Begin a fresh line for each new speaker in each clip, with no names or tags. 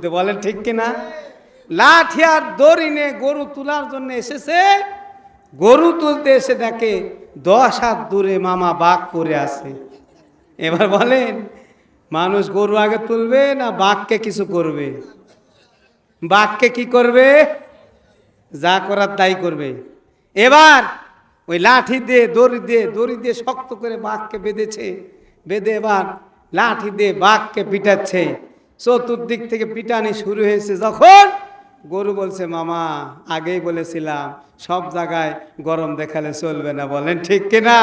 তুলতে বলেন ঠিক কিনা? লাঠি আর দড়ি নিয়ে গরু তোলার জন্য এসেছে। গরু তুলতে এসে দেখে দশ হাত দূরে মামা বাঘ পরে আছে। এবার বলেন, মানুষ গরু আগে তুলবে না বাঘকে কিছু করবে? বাঘকে কি করবে? যা করার তাই করবে। এবার ওই লাঠি দিয়ে, দড়ি দিয়ে দড়ি দিয়ে শক্ত করে বাঘকে বেঁধেছে। বেঁধে এবার লাঠি দিয়ে বাঘকে পিটাচ্ছে। চতুর্দিক থেকে পিটানি শুরু হয়েছে যখন গরু বলছে, মামা, আগেই বলেছিলাম, সব জায়গায় গরম দেখালে চলবে না। বলেন, ঠিক কিনা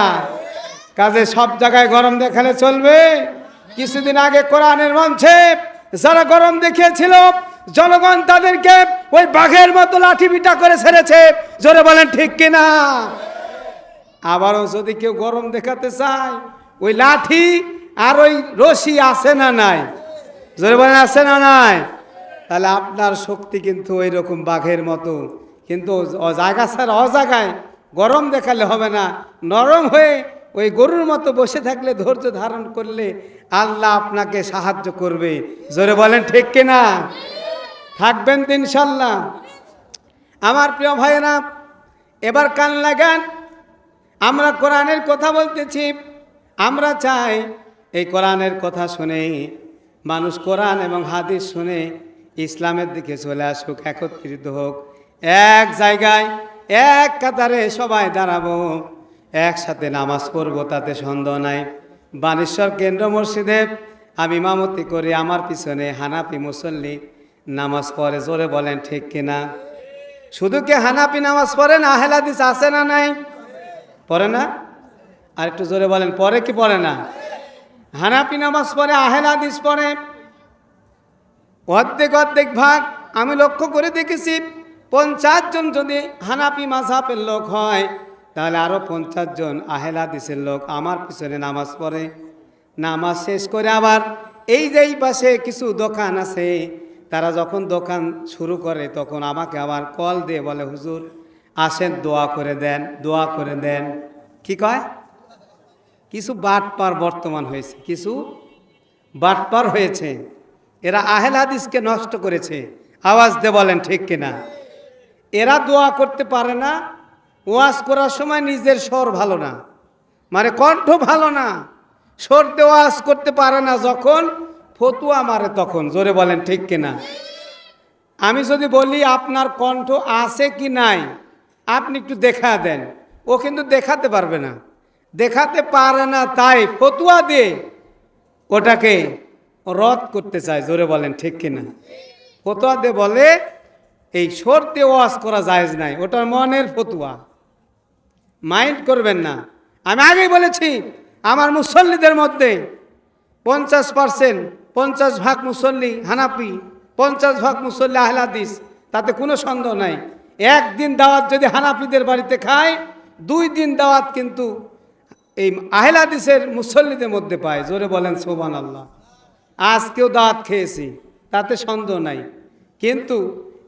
কাজে সব জায়গায় গরম দেখালে চলবে? কিছুদিন আগে কোরআনের মঞ্চে যারা গরম দেখিয়েছিল, জনগণ তাদেরকে ওই বাঘের মতো লাঠি পিটা করে ছেড়েছে। জোরে বলেন, ঠিক কিনা আবারও যদি কেউ গরম দেখাতে চায়, ওই লাঠি আর ওই রশি আছে না নাই? জোরে বলেন, আছে না নাই? তাহলে আপনার শক্তি কিন্তু ওই রকম বাঘের মতো। কিন্তু জায়গা ছাড়া অজাগায় গরম দেখালে হবে না। নরম হয়ে ওই গরুর মতো বসে থাকলে ধৈর্য ধারণ করলে আল্লাহ আপনাকে সাহায্য করবে। জোরে বলেন, ঠিক কিনা? থাকবেন তো ইনশাল্লাহ। আমার প্রিয় ভাইয়েরা, এবার কান লাগান। আমরা কোরআনের কথা বলতেছি। আমরা চাই এই কোরআনের কথা শুনে মানুষ কোরআন এবং হাদিস শুনে ইসলামের দিকে চলে আসুক, একত্রিত হোক। এক জায়গায়, এক কাতারে সবাই দাঁড়াবো। একসাথে নামাজ পড়ব, তাতে সন্দেহ নাই। বানেশ্বর কেন্দ্র মসজিদে আমি মামতি করি, আমার পিছনে হানাপি মুসল্লি নামাজ পড়ে, জোরে বলেন, ঠিক কিনা? শুধু কি হানাপি নামাজ পড়েন আহেলাদিস আছে না নাই? পড়ে না? আর একটু জোরে বলেন পরে কি পড়ে না? হানাপি নামাজ পড়ে আহেলাদিস পড়ে। অর্ধেক অর্ধেক ভাগ আমি লক্ষ্য করে দেখেছি, পঞ্চাশ জন যদি হানাপি মাঝাপের লোক হয়, তাহলে আরও পঞ্চাশ জন আহেলাদিসের লোক আমার পিছনে নামাজ পড়ে। নামাজ শেষ করে আবার এই যে এই পাশে কিছু দোকান আছে, তারা যখন দোকান শুরু করে, তখন আমাকে আবার কল দিয়ে বলে, হুজুর, আসেন, দোয়া করে দেন, দোয়া করে দেন। কি কয়? কিছু বাটপার বর্তমান হয়েছে, কিছু বাটপার হয়েছে। এরা আহেল হাদিসকে নষ্ট করেছে। আওয়াজ দে বলেন, ঠিক কিনা? এরা দোয়া করতে পারে না, ওয়াজ করার সময় নিজের স্বর ভালো না। মানে কণ্ঠ ভালো না। সরতে ওয়াজ করতে পারে না যখন ফতুয়া মারে তখন। জোরে বলেন, ঠিক কিনা? আমি যদি বলি আপনার কণ্ঠ আছে কি নাই, আপনি একটু দেখা দেন। ও কিন্তু দেখাতে পারবে না। দেখাতে পারে না, তাই ফতুয়া দিয়ে ওটাকে রদ করতে চায়। জোরে বলেন, ঠিক কিনা? ফতুয়া দিয়ে বলে, এই সরতে ওয়াজ করা জায়েজ নাই, ওটার মনের ফতুয়া। মাইন্ড করবেন না। আমি আগেই বলেছি, আমার মুসল্লিদের মধ্যে পঞ্চাশ পার্সেন্ট, পঞ্চাশ ভাগ মুসল্লি হানাপি পঞ্চাশ ভাগ মুসল্লি আহলাদিস তাতে কোনো সন্দেহ নাই। একদিন দাওয়াত যদি হানাপিদের বাড়িতে খায়, দুই দিন দাওয়াত কিন্তু এই আহলাদিসের মুসল্লিদের মধ্যে পায়। জোরে বলেন সোবান আল্লাহ আজকেও দাঁত খেয়েছি, তাতে সন্দেহ নাই। কিন্তু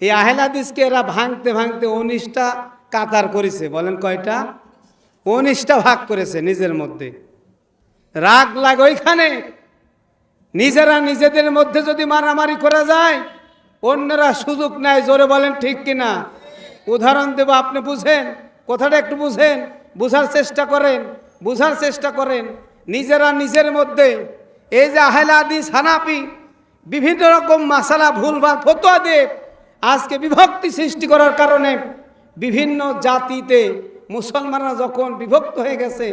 এই আহলাদিসকে এরা ভাঙতে ভাঙতে উনিশটা কাতার করেছে। বলেন কয়টা? উনিশটা ভাগ করেছে নিজের মধ্যে। রাগ লাগ ওইখানে। নিজেরা নিজেদের মধ্যে যদি মারামারি করা যায়, অন্যরা সুযোগ নেয়। জোরে বলেন, ঠিক কিনা? উদাহরণ দেব, আপনি বুঝেন? কথাটা একটু বুঝেন? বুঝার চেষ্টা করেন। বুঝার চেষ্টা করেন। নিজেরা নিজের মধ্যে এই যে আহেলা আদিস হানাপি বিভিন্ন রকম মাসালা ভুলভাল ফতোয়া দিয়ে আজকে বিভক্তি সৃষ্টি করার কারণে বিভিন্ন জাতিতে মুসলমানরা যখন বিভক্ত হয়ে গেছে,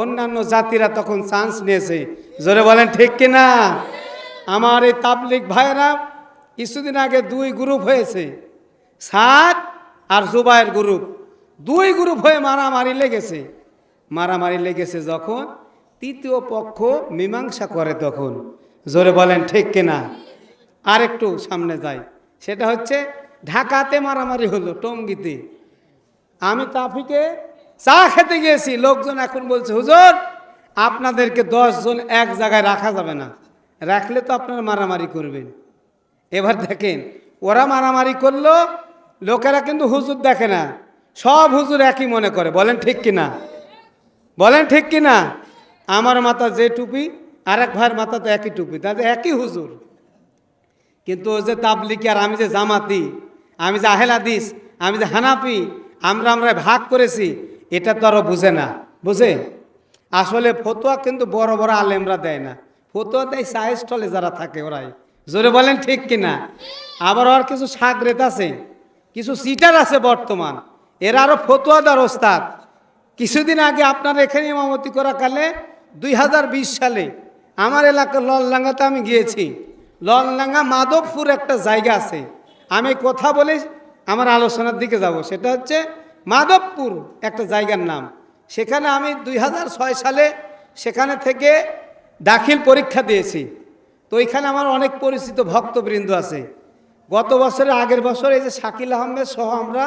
অন্যান্য জাতিরা তখন চান্স নিয়েছে। জোরে বলেন, ঠিক কিনা আমার এই তাবলিক ভাইয়েরা কিছুদিন আগে দুই গ্রুপ হয়েছে সাত আর জুবাইয়ের গ্রুপ দুই গ্রুপ হয়ে মারামারি লেগেছে। মারামারি লেগেছে যখন, তৃতীয় পক্ষ মীমাংসা করে তখন। জোরে বলেন, ঠিক কিনা? আর একটু সামনে যাই। সেটা হচ্ছে, ঢাকাতে মারামারি হলো, টঙ্গিতে। আমি তাফিকে চা খেতে গিয়েছি, লোকজন এখন বলছে, হুজুর, আপনাদেরকে জন এক জায়গায় রাখা যাবে না। রাখলে তো আপনারা মারামারি করবেন। এবার দেখেন, ওরা মারামারি করল, লোকেরা কিন্তু হুজুর দেখে না। সব হুজুর একই মনে করে, বলেন ঠিক কিনা? বলেন ঠিক কিনা আমার মাথা যে টুপি আর এক ভাইয়ের মাথা তো একই টুপি তাদের একই হুজুর। কিন্তু ও যে তাবলিকি আর আমি যে জামাতি, আমি যে আহেলা দিস আমি যে হানাপি আমরা আমরা ভাগ করেছি, এটা তো আরও বুঝে না। বুঝে? আসলে ফতোয়া কিন্তু বড় বড় আলেমরা দেয় না। ফতোয়া দেয় চায়ের স্টলে যারা থাকে ওরাই। জোরে বলেন ঠিক কিনা আবার আর কিছু সাগরেত আছে, কিছু সিটার আছে বর্তমান। এরা আরও ফতোয়া দেওয়ার ওস্তাদ। কিছুদিন আগে আপনার এখানে ইমামতি করা কালে দুই সালে আমার এলাকার ললডাঙ্গাতে আমি গিয়েছি। ললডাঙ্গা মাধবপুর একটা জায়গা আছে। আমি কথা বলে আমার আলোচনার দিকে যাব। সেটা হচ্ছে মাধবপুর একটা জায়গার নাম। সেখানে আমি দুই হাজার ছয় সালে সেখানে থেকে দাখিল পরীক্ষা দিয়েছি। তো ওইখানে আমার অনেক পরিচিত ভক্তবৃন্দ আছে। গত বছরের আগের বছর এই যে শাকিল আহমেদ সহ আমরা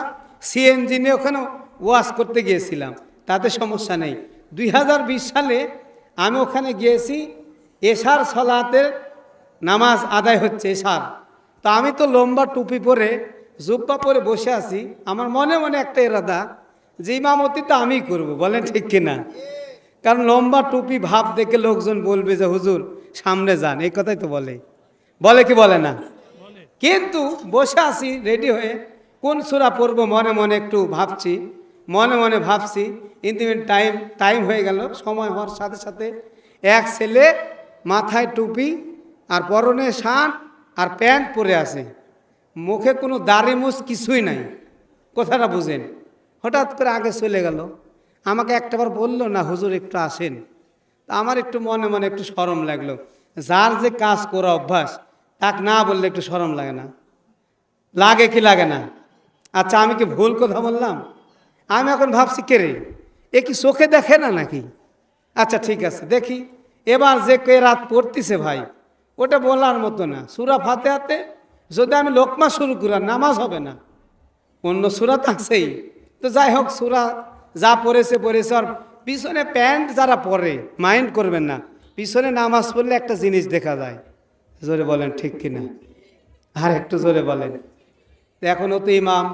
সিএনজি নিয়ে ওখানে ওয়াশ করতে গিয়েছিলাম। তাতে সমস্যা নেই। দুই হাজার বিশ সালে আমি ওখানে গিয়েছি এশার সলাতের নামাজ আদায় হচ্ছে এশার। তা আমি তো লম্বা টুপি পরে জুব্বা পরে বসে আছি। আমার মনে মনে একটা এরাদা যে ইমামতি তো আমিই করব বলেন ঠিক কিনা কারণ লম্বা টুপি ভাব দেখে লোকজন বলবে যে হুজুর সামনে যান। এই কথাই তো বলে। বলে কি বলে না? কিন্তু বসে আছি রেডি হয়ে কোন সুরা পড়ব মনে মনে একটু ভাবছি। মনে মনে ভাবছি ইন্তিমেন্ট টাইম টাইম হয়ে গেল, সময় হওয়ার সাথে সাথে এক ছেলে মাথায় টুপি আর পরনে শার্ট আর প্যান্ট পরে আছে। মুখে কোনো দাড়ি মুছ কিছুই নাই। কথাটা বুঝেন। হঠাৎ করে আগে চলে গেল। আমাকে একটাবার বলল, না, হুজুর, একটু আসেন। তা আমার একটু মনে মনে একটু সরম লাগল। যার যে কাজ করা অভ্যাস, তাক না বললে একটু সরম লাগে না। লাগে কি লাগে না? আচ্ছা আমি কি ভুল কথা বললাম? আমি এখন ভাবছি, কে রে? এ কি চোখে দেখে না নাকি? আচ্ছা ঠিক আছে, দেখি। এবার যে কে রাত পড়তিছে ভাই, ওটা বলার মতো না। সুরা ফাতে হাতে যদি আমি লোকমা শুরু করি নামাজ হবে না। অন্য সুরা তো আছেই। তো যাই হোক, সুরা যা পড়েছে পড়েছে। আর পিছনে প্যান্ট যারা পরে, মাইন্ড করবেন না। পিছনে নামাজ পড়লে একটা জিনিস দেখা যায়। জোরে বলেন, ঠিক কিনা? আর একটু জোরে বলেন। এখনও তো ইমাম।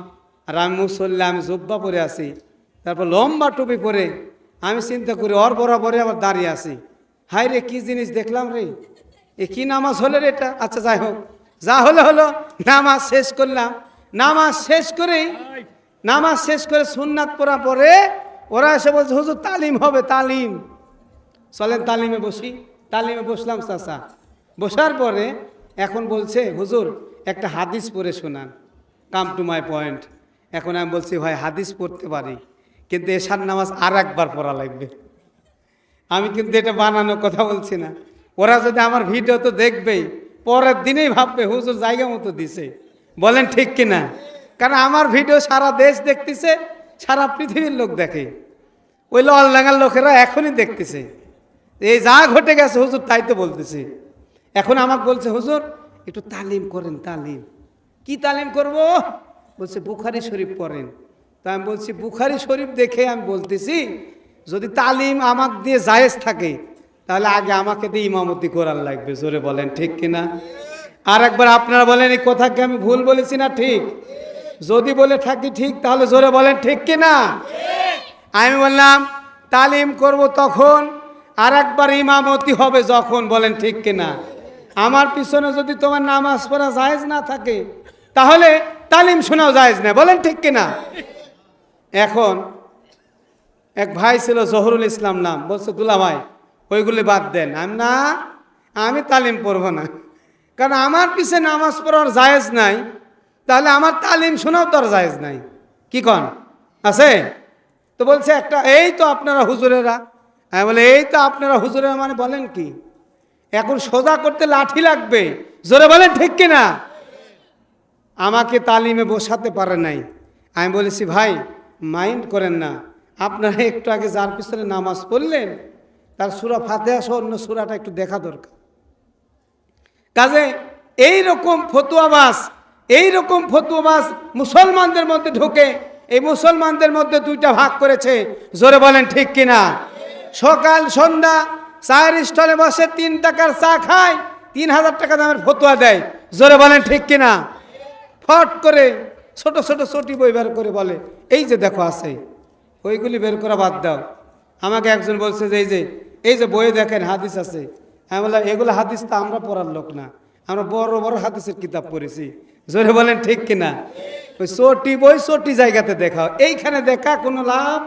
আর আমি মুসল্লা, আমি জুব্বা পরে আছি। তারপর লম্বা টুপি পরে, আমি চিন্তা করি অর বরাবরে আবার দাঁড়িয়ে আছি। হাই রে, কী জিনিস দেখলাম রে? এ কী নামাজ হলো রে এটা? আচ্ছা যাই হোক। যা হলো হলো, নামাজ শেষ করলাম। নামাজ শেষ করেই নামাজ শেষ করে সুন্নাত পড়া পরে ওরা এসে বলছে, হুজুর, তালিম হবে, তালিম। চলেন তালিমে বসি। তালিমে বসলাম, চাচা। বসার পরে এখন বলছে, হুজুর, একটা হাদিস পড়ে শোনান। Come to my point. এখন আমি বলছি, ভাই, হাদিস পড়তে পারি, কিন্তু এশার নামাজ আর একবার পড়া লাগবে। আমি কিন্তু এটা বানানোর কথা বলছি না। ওরা যদি আমার ভিডিও তো দেখবেই, পরের দিনেই ভাববে, হুজুর জায়গা মতো দিছে। বলেন ঠিক কিনা? কারণ আমার ভিডিও সারা দেশ দেখতেছে, সারা পৃথিবীর লোক দেখে। ওই ললডাঙ্গার লোকেরা এখনই দেখতেছে। এই যা ঘটে গেছে, হুজুর, তাই তো বলতেছে। এখন আমাকে বলছে, হুজুর, একটু তালিম করেন, তালিম। কি তালিম করব? বলছে, বুখারি শরীফ পড়েন। তা আমি বলছি, বুখারি শরীফ দেখে আমি বলতেছি, যদি তালিম আমাকে দিয়ে জায়েজ থাকে, তাহলে আগে আমাকে দিয়ে ইমামতি করার লাগবে, জোরে বলেন, ঠিক কিনা আর একবার আপনারা বলেন, এই কথাকে আমি ভুল বলেছি না ঠিক? যদি বলে থাকি ঠিক, তাহলে জোরে বলেন, ঠিক কিনা আমি বললাম, তালিম করব তখন, আর একবার ইমামতি হবে যখন, বলেন, ঠিক কিনা আমার পিছনে যদি তোমার নামাজ পড়া জায়েজ না থাকে, তাহলে তালিম শোনাও জায়েজ না, বলেন ঠিক কিনা? এখন এক ভাই ছিল জহরুল ইসলাম নাম, বলছে দুলা ভাই ওইগুলি বাদ দেন। আমি, না, আমি তালিম পড়ব না। কারণ আমার পিছে নামাজ পড়ার জায়েজ নাই, তাহলে আমার তালিম শোনাও তো আর জায়েজ নাই। কি কন? আছে? তো বলছে, একটা, এই তো আপনারা হুজুরেরা। আমি বলে, এই তো আপনারা হুজুরেরা মানে বলেন কি? এখন সোজা করতে লাঠি লাগবে। জোরে বলেন ঠিক কিনা? আমাকে তালিমে বসাতে পারে নাই। আমি বলেছি, ভাই, মাইন্ড করেন না। আপনারা একটু আগে যার পিছনে নামাজ পড়লেন, তার সুরা ফাতেহা সহ অন্য সুরাটা একটু দেখা দরকার। কাজে এই রকম ফতুয়াবাস এই রকম ফতুয়াবাস মুসলমানদের মধ্যে ঢুকে, এই মুসলমানদের মধ্যে দুইটা ভাগ করেছে। জোরে বলেন, ঠিক কিনা? সকাল, সন্ধ্যা, চায়ের স্টলে বসে তিন টাকার চা খায়, তিন হাজার টাকা দামের ফতুয়া দেয়। জোরে বলেন, ঠিক কিনা? ফট করে ছোট ছোট চটি বই বের করে বলে, এই যে দেখো আছে ওইগুলি বের করা বাদ দাও। আমাকে একজন বলছে যে, এই যে এই যে বইয়ে দেখেন, হাদিস আছে। আমি বললাম, এগুলো হাদিস তো আমরা পড়ার লোক না, আমরা বড় বড় হাদিসের কিতাব পড়েছি। জোরে বলেন, ঠিক কিনা? ওই চটি বই চটি জায়গাতে দেখাও, এইখানে দেখা কোনো লাভ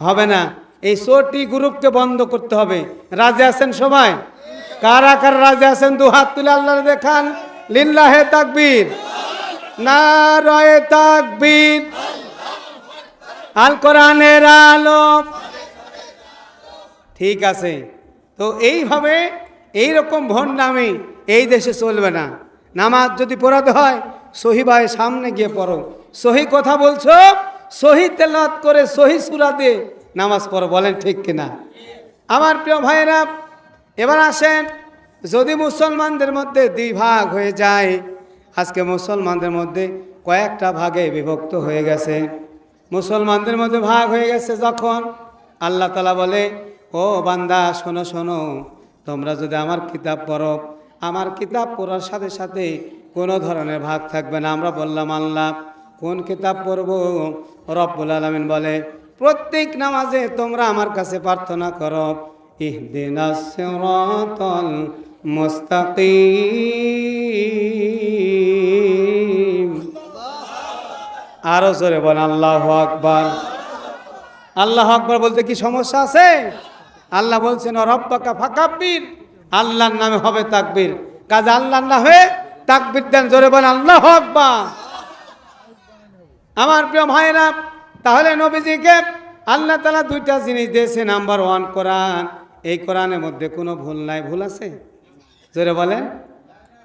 হবে না। এই চটি গ্রুপকে বন্ধ করতে হবে। রাজে আছেন সবাই? কারা কারা রাজে আছেন? দু হাত তুলে আল্লাহ দেখান। লিল্লাহে তাকবীর। ঠিক আছে। তো এইভাবে এই রকম নামে এই দেশে চলবে না। নামাজ যদি পড়াতে হয় সহি ভাই সামনে গিয়ে পড়ো। সহি কথা বলছো, সহি তেলাত করে, সহি সুরাতে নামাজ পড়ো, বলেন ঠিক কিনা? আমার প্রিয় ভাইয়েরা, এবার আসেন, যদি মুসলমানদের মধ্যে দুই ভাগ হয়ে যায় আজকে মুসলমানদের মধ্যে কয়েকটা ভাগে বিভক্ত হয়ে গেছে। মুসলমানদের মধ্যে ভাগ হয়ে গেছে যখন আল্লাহ তালা বলে, ও বান্দা, শোনো শোনো, তোমরা যদি আমার কিতাব পড়ো, আমার কিতাব পড়ার সাথে সাথে কোনো ধরনের ভাগ থাকবে না। আমরা বললাম, আল্লাহ, কোন কিতাব পড়ব? রব্বুল আলমিন বলে, প্রত্যেক নামাজে তোমরা আমার কাছে প্রার্থনা করো, ইহদিনাস মুস্তাকিম। আরও জোরে বল, আল্লাহ আকবার। আল্লাহ আকবার বলতে কি সমস্যা আছে? আল্লাহ বলছেন ফাকাব্বির। আল্লাহর নামে হবে তাকবীর। কাজ আল্লাহর নামে তাকবীর দেন, জোরে বল, আল্লাহ আকবার। আমার প্রিয় ভাইরা তাহলে নবীজিকে আল্লাহ তালা দুইটা জিনিস দিয়েছে, নাম্বার ওয়ান কোরআন। এই কোরআনের মধ্যে কোনো ভুল নাই, ভুল আছে? জোরে বলেন।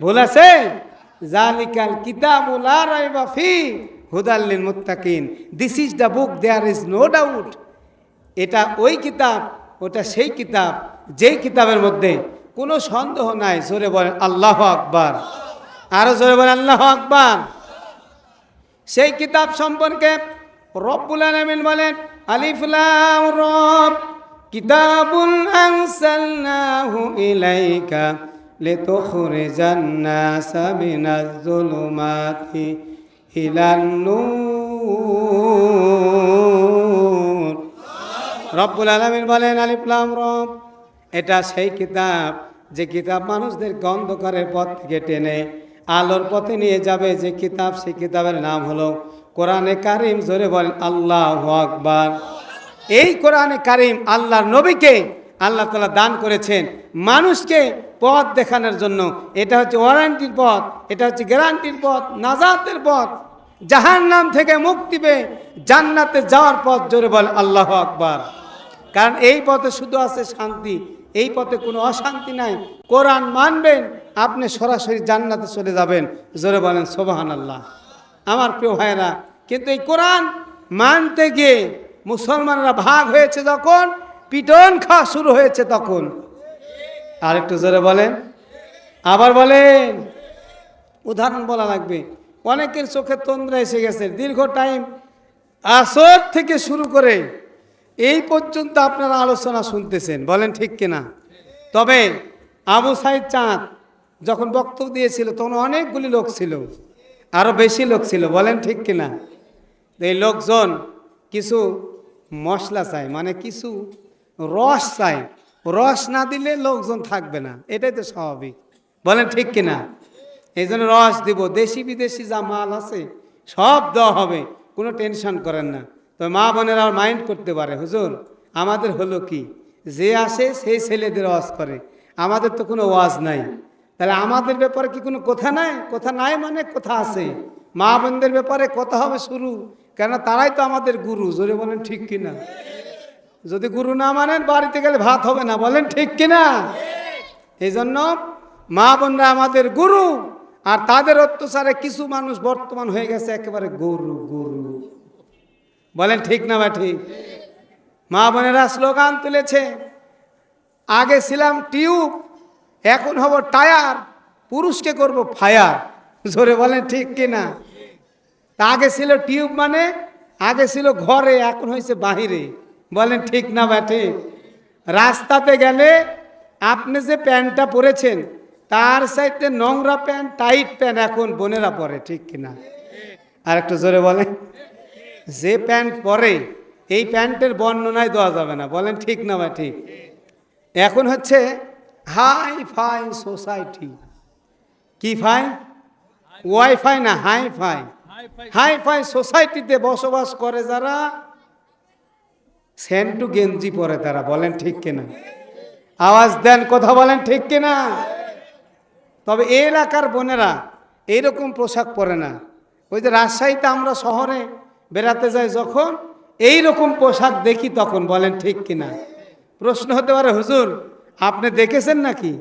ভুল আছে? জালিকাল কিতাবুল রাইবা ফি। হুদাল্লিল মুত্তাকিন। This is the book there is no doubt এটা ওই কিতাব, ওটা সেই কিতাব, যেই কিতাবের মধ্যে কোনো সন্দেহ নাই, জোরে বলেন আল্লাহ আকবার। আরও জোরে বলেন আল্লাহ আকবার। সেই কিতাব সম্পর্কে রব্বুল আলামিন বলেন, আলিফ লাম রব, কিতাবুন আনসালনাহু ইলাইকা লিতুখরিজান মিনাজ যুলুমাতি নূর। রব্বুল আলামিন বলেন, আলিফ রব। এটা সেই কিতাব, যে কিতাব মানুষদেরকে অন্ধকারের পথ থেকে টেনে আলোর পথে নিয়ে যাবে। যে কিতাব, সেই কিতাবের নাম হলো কোরআনে কারিম। জোরে বলেন, আল্লাহ আকবার। এই কোরআনে কারিম আল্লাহর নবীকে আল্লাহ তালা দান করেছেন মানুষকে পথ দেখানোর জন্য। এটা হচ্ছে ওয়ারেন্টির পথ, এটা হচ্ছে গ্যারান্টির পথ, নাজাতের পথ। জাহান নাম থেকে মুক্তি পেয়ে জান্নাতে যাওয়ার পথ জোরে বল, আল্লাহ আকবার। কারণ এই পথে শুধু আছে শান্তি, এই পথে কোনো অশান্তি নাই। কোরআন মানবেন, আপনি সরাসরি জান্নাতে চলে যাবেন। জোরে বলেন সোবাহান আল্লাহ আমার প্রিয় ভাইয়েরা, কিন্তু এই কোরআন মানতে গিয়ে মুসলমানরা ভাগ হয়েছে যখন, পিটন খাওয়া শুরু হয়েছে তখন। আর একটু জোরে বলেন, আবার বলেন। উদাহরণ বলা লাগবে অনেকের চোখে তন্দ্রা এসে গেছে। দীর্ঘ টাইম আসর থেকে শুরু করে এই পর্যন্ত আপনারা আলোচনা শুনতেছেন, বলেন ঠিক কিনা? তবে আবু সাইদ চাঁদ যখন বক্তব্য দিয়েছিল, তখন অনেকগুলি লোক ছিল আরও বেশি লোক ছিল, বলেন ঠিক কিনা? এই লোকজন কিছু মশলা চাই মানে কিছু রস চাই রস না দিলে লোকজন থাকবে না, এটাই তো স্বাভাবিক, বলেন ঠিক কিনা? এই জন্য রস দিব। দেশি বিদেশি যা মাল আছে, সব দেওয়া হবে, কোনো টেনশন করেন না। তো মা বোনেরা মাইন্ড করতে পারে, হুজুর, আমাদের হলো কি? যে আসে, সেই ছেলেদের ওয়াজ করে। আমাদের তো কোনো ওয়াজ নাই। তাহলে আমাদের ব্যাপারে কি কোনো কথা নাই? কথা নাই মানে কথা আছে। মা বোনদের ব্যাপারে কথা হবে শুরু। কেন তারাই তো আমাদের গুরু, জোরে বলেন ঠিক কিনা যদি গুরু না মানেন, বাড়িতে গেলে ভাত হবে না, বলেন ঠিক কিনা এই জন্য মা বোনরা আমাদের গুরু। আর তাদের অত্যাচারে কিছু মানুষ বর্তমান হয়ে গেছে একেবারে গরু গরু। বলেন ঠিক না বা ঠিক? মা বোনেরা স্লোগান তুলেছে, আগে ছিলাম টিউব, এখন হব টায়ার, পুরুষকে করব ফায়ার। জোরে বলেন ঠিক কিনা তা আগে ছিল টিউব মানে আগে ছিল ঘরে, এখন হয়েছে বাহিরে। বলেন ঠিক না বা ঠিক? রাস্তাতে গেলে আপনি যে প্যান্টটা পরেছেন তার সাইডে নোংরা প্যান্ট, টাইট প্যান্ট এখন বোনেরা পরে, ঠিক কিনা? আর একটু জোরে বলেন। যে প্যান্ট পরে, এই প্যান্টের বর্ণনায় দেওয়া যাবে না। বলেন ঠিক না বা ঠিক? এখন হচ্ছে হাই ফাই সোসাইটি। কি ফাই? ওয়াইফাই না হাই ফাই? হাই ফাই সোসাইটিতে বসবাস করে যারা, সেন্টু গেঞ্জি পরে তারা, বলেন ঠিক কিনা? আওয়াজ দেন, কথা বলেন ঠিক কিনা? তবে এই এলাকার বোনেরা এইরকম পোশাক পরে না। ওই যে রাজশাহীতে আমরা শহরে বেড়াতে যাই যখন এই রকম পোশাক দেখি তখন, বলেন ঠিক কিনা? প্রশ্ন হতে পারে, হুজুর, আপনি দেখেছেন নাকি?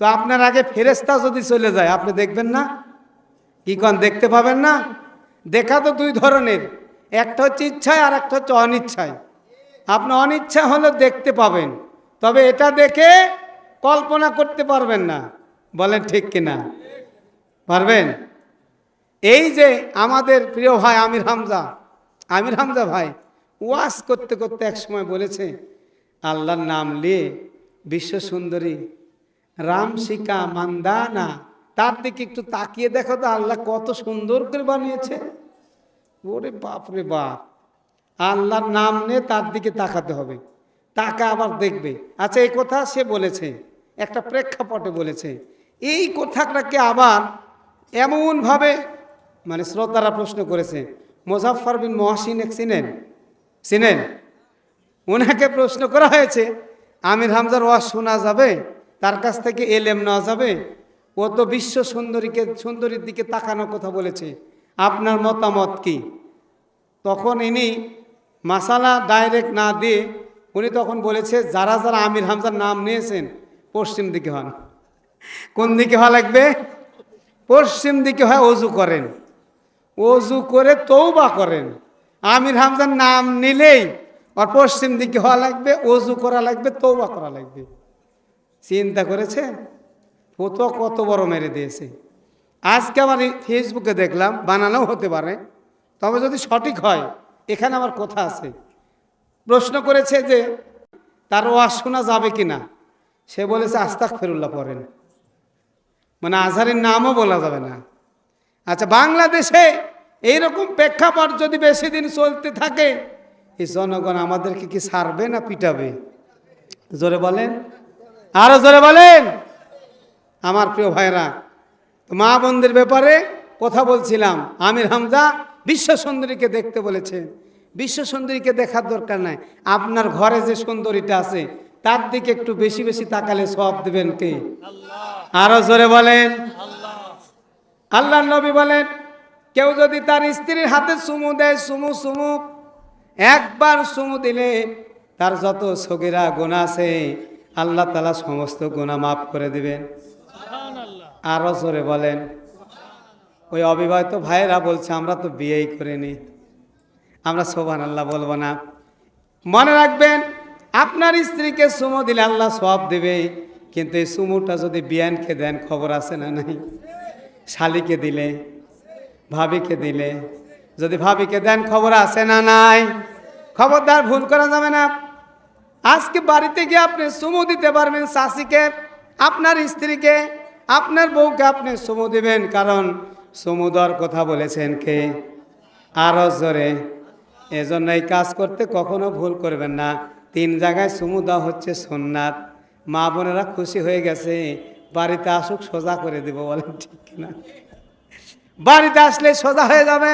তো আপনার আগে ফেরেস্তা যদি চলে যায়, আপনি দেখবেন না? কি কন, দেখতে পাবেন না? দেখা তো দুই ধরনের, একটা হচ্ছে ইচ্ছায় আর একটা হচ্ছে অনিচ্ছায়। আপনি অনিচ্ছা হলে দেখতে পাবেন, তবে এটা দেখে কল্পনা করতে পারবেন না। বলেন ঠিক কিনা? পারবেন? এই যে আমাদের প্রিয় ভাই আমির হামজা আমির হামজা ভাই, ওয়াজ করতে করতে এক সময় বলেছে, আল্লাহর নাম নিয়ে বিশ্ব সুন্দরী রামশিকা মান্দানা, তার দিকে একটু তাকিয়ে দেখো তো আল্লাহ কত সুন্দর করে বানিয়েছে। ওরে বাপ রে বাপ, আল্লাহর নাম নিয়ে তার দিকে তাকাতে হবে। তাকা আবার দেখবে। আচ্ছা এই কথা সে বলেছে, একটা প্রেক্ষাপটে বলেছে এই কথাটাকে আবার এমনভাবে মানে শ্রোতারা প্রশ্ন করেছে মোজাফর বিন মহাসিন চিনেন চিনেন ওনাকে প্রশ্ন করা হয়েছে, আমির হামজার ওয়াজ শোনা যাবে, তার কাছ থেকে এলেম নেওয়া যাবে, ও তো বিশ্ব সুন্দরীকে, সুন্দরীর দিকে তাকানোর কথা বলেছে, আপনার মতামত কি? তখন ইনি মাসালা ডাইরেক্ট না দিয়ে, উনি তখন বলেছে, যারা যারা আমির হামজার নাম নিয়েছেন, পশ্চিম দিকে হন। কোন দিকে হওয়া লাগবে? পশ্চিম দিকে হয় অজু করেন। অজু করে তৌবা করেন। আমির হামজার নাম নিলেই আর পশ্চিম দিকে হওয়া লাগবে, অজু করা লাগবে তৌবা করা লাগবে। চিন্তা করেছে ফটো কত বড় মেরে দিয়েছে। আজকে আমার ফেসবুকে দেখলাম বানানো হতে পারে। তবে যদি সঠিক হয়, এখানে আমার কথা আছে। প্রশ্ন করেছে যে, তার ওয়াজ শোনা যাবে কি না সে বলেছে আস্তাক ফেরুল্লাহ পড়েন। মানে আজহারের নামও বলা যাবে না। আচ্ছা বাংলাদেশে এইরকম প্রেক্ষাপট যদি বেশি দিন চলতে থাকে, এই জনগণ আমাদেরকে কি সারবে না পিটাবে? জোরে বলেন। আরও জোরে বলেন। আমার প্রিয় ভাইরা মা বোনদের ব্যাপারে কথা বলছিলাম। আমির হামজা বিশ্ব সুন্দরীকে দেখতে বলেছে বিশ্ব সুন্দরীকে দেখার দরকার নাই। আপনার ঘরে যে সুন্দরীটা আছে তার দিকে একটু বেশি বেশি তাকালে সব দেবেন কে? আরও জোরে বলেন। আল্লাহ নবী বলেন, কেউ যদি তার স্ত্রীর হাতে চুমু দেয়, চুমু চুমু, একবার চুমু দিলে তার যত সগিরা গোনা আছে, আল্লাহ তালা সমস্ত গোনা মাফ করে দিবেন। আরও জোরে বলেন। ওই অবিবাহিত ভাইয়েরা বলছে, আমরা তো বিয়েই করিনি। আমরা সোবান আল্লাহ বলব না। মনে রাখবেন আপনার স্ত্রীকে সুমো দিলে আল্লাহ সব দেবে। কিন্তু এই সুমুটা যদি বিয়ানকে দেন, খবর আছে না নাই? শালিকে দিলে, ভাবিকে দিলে, যদি ভাবিকে দেন, খবর আছে না নাই? খবরদার ভুল করা যাবে না। আজকে বাড়িতে গিয়ে আপনি সুমো দিতে পারবেন শাশিকে আপনার স্ত্রীকে, আপনার বউকে আপনি সুমো দিবেন। কারণ সমুদর কথা বলেছেন কে? আরও জোরে। এজন্য এই কাজ করতে কখনো ভুল করবেন না। তিন জায়গায় সুমু দেওয়া হচ্ছে সোননাথ। মা বোনেরা খুশি হয়ে গেছে, বাড়িতে আসুক, সোজা করে দেবো বলেন, ঠিক কিনা? বাড়িতে আসলে সোজা হয়ে যাবে।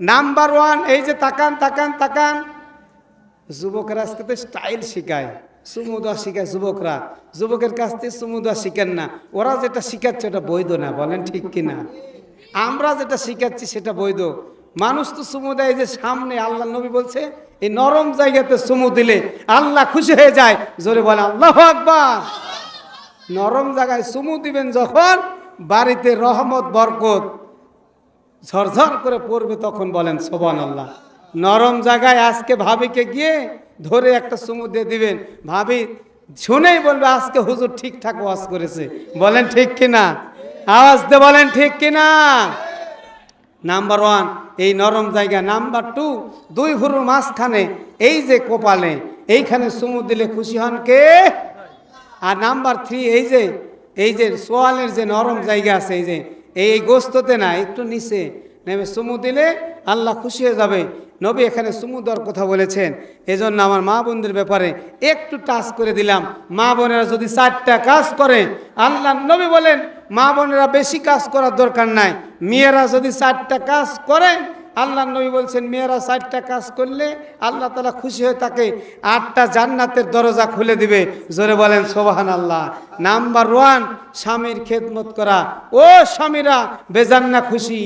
নাম্বার ওয়ান, এই যে তাকান তাকান তাকান। যুবকরা আজকে তো স্টাইল শিখায়, সুমুদা শিখায় যুবকরা। যুবকের কাছ থেকে সুমুদা শিখেন না, ওরা যেটা শিখাচ্ছে ওটা বৈধ না, বলেন, ঠিক কিনা? আমরা যেটা শিখাচ্ছি সেটা বৈধ। মানুষ তো সুমু দেয় যে সামনে আল্লাহ নবী বলছে, এই নরম জায়গাতে সুমু দিলে আল্লাহ খুশি হয়ে যায়। জোরে বলে, আল্লাহ আকবার। নরম জায়গায় সুমু দিবেন যখন বাড়িতে রহমত, বরকত ঝরঝর করে পড়বে তখন বলেন সোবান আল্লাহ নরম জায়গায় আজকে ভাবিকে গিয়ে ধরে একটা চুমু দিয়ে দিবেন। ভাবি শুনেই বলবে, আজকে হুজুর ঠিকঠাক ওয়াজ করেছে। বলেন, ঠিক কিনা? আওয়াজ দিয়ে বলেন, ঠিক কিনা? নাম্বার ওয়ান এই নরম জায়গা। নাম্বার টু দুই হুরুর মাঝখানে, এই যে কোপালে, এইখানে চুমু দিলে খুশি হন কে? আর নাম্বার থ্রি এই যে এই যে সোয়ালের যে নরম জায়গা আছে, এই যে, এই এই গোস্ততে না, একটু নিচে নেমে চুমু দিলে আল্লাহ খুশি হয়ে যাবে। নবী এখানে চুমু দেওয়ার কথা বলেছেন। এজন্য আমার মা বোনদের ব্যাপারে একটু টাচ করে দিলাম। মা বোনেরা যদি চারটা কাজ করে, আল্লাহ নবী বলেন মা বোনেরা বেশি কাজ করার দরকার নাই। মেয়েরা যদি চারটা কাজ করে, আল্লাহ নবী বলছেন, মেয়েরা চারটা কাজ করলে আল্লাহ তালা খুশি হয়ে থাকে আটটা জান্নাতের দরজা খুলে দিবে। জোরে বলেন সোবাহান আল্লাহ নাম্বার ওয়ান, স্বামীর খেদমত করা। ও স্বামীরা, বেজান না খুশি,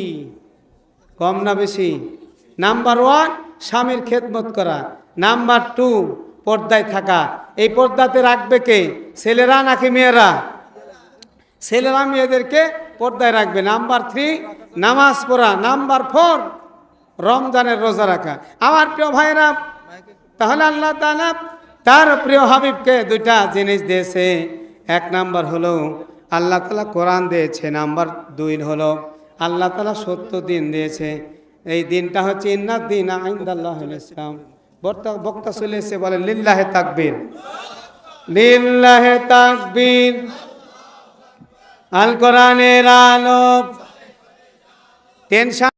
কম না বেশি। নাম্বার ওয়ান, স্বামীর খেদমত করা। নাম্বার টু, পর্দায় থাকা। এই পর্দাতে রাখবে কে? ছেলেরা নাকি মেয়েরা? ছেলেরা মেয়েদেরকে পর্দায় রাখবে। নাম্বার থ্রি, নামাজ পড়া। নাম্বার ফোর, রমজানের রোজা রাখা। আমার প্রিয় ভাইরা তাহলে আল্লাহ তার প্রিয় হাবিবকে দুইটা জিনিস দিয়েছে। এক নাম্বার হলো, আল্লাহ তালা কোরআন দিয়েছে। নাম্বার দুই হলো, আল্লাহ তালা সত্য দিন দিয়েছে। এই দিনটা হচ্ছে ইন্নার দিন আইন্দাল্লাহ ইসলাম। বক্তা চলে এসে বলে লিল্লাহে তাকবীর। লিল্লাহে তাকবীর। আল কোরআনের আলো টেনশন